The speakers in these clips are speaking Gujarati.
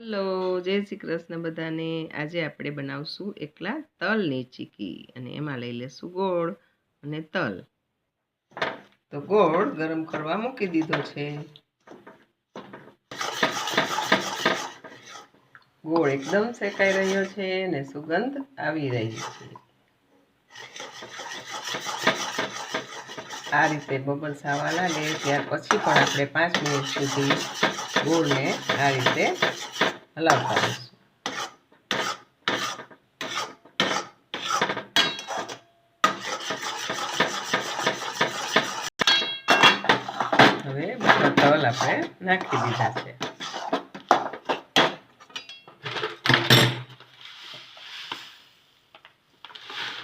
હેલો, જય શ્રી કૃષ્ણ બધાને. આજે આપણે બનાવશું એકલા તલની ચીકી અને એમાં લઈ લેશું ગોળ અને તલ. તો ગોળ ગરમ કરવા મૂકી દીધો છે. ગોળ એકદમ શેકાઈ રહ્યો છે અને સુગંધ આવી રહી છે. આ રીતે બબલ્સ આવવા લાગે, ત્યાર પછી પણ આપણે પાંચ મિનિટ સુધી ગોળને આ રીતે હલાવતા રહીશું. હવે બધા તલ આપણે નાખી દીધા છે.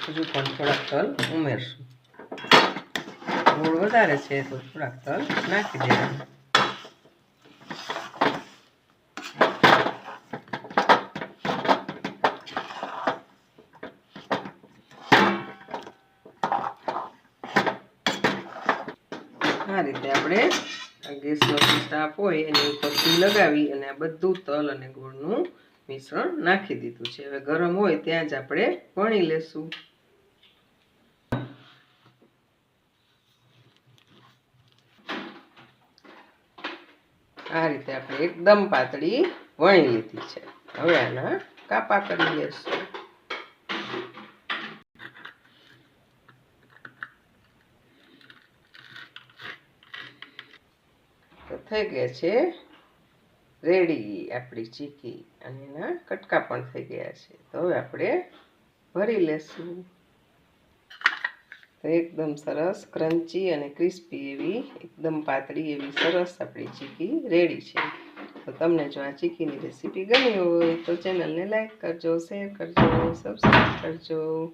હજુ પણ થોડાક તલ ઉમેરશું. ગોળ વધારે છે તો થોડાક તલ નાખી દેવાનું. આ રીતે આપણે આ ગેસનો સ્ટાફ હોય એની ઉપર ઘી લગાવી અને આ બધું તલ અને ગોળનું મિશ્રણ નાખી દીધું છે. હવે ગરમ હોય ત્યાં જ આપણે વણી લેશું. આ રીતે આપણે એકદમ પાતળી વણી લીધી છે. હવે આના કાપા કરી લેશું. તો થઈ ગયા છે રેડી આપણી ચીકી. અને એના કટકા પણ થઈ ગયા છે. તો હવે આપણે ભરી લેશું. એકદમ સરસ ક્રન્ચી અને ક્રિસ્પી એવી, એકદમ પાતળી એવી સરસ આપણી ચીકી રેડી છે. તો તમને જો આ ચીકીની રેસીપી ગમી હોય તો ચેનલને લાઈક કરજો શેર કરજો સબસ્ક્રાઈબ કરજો.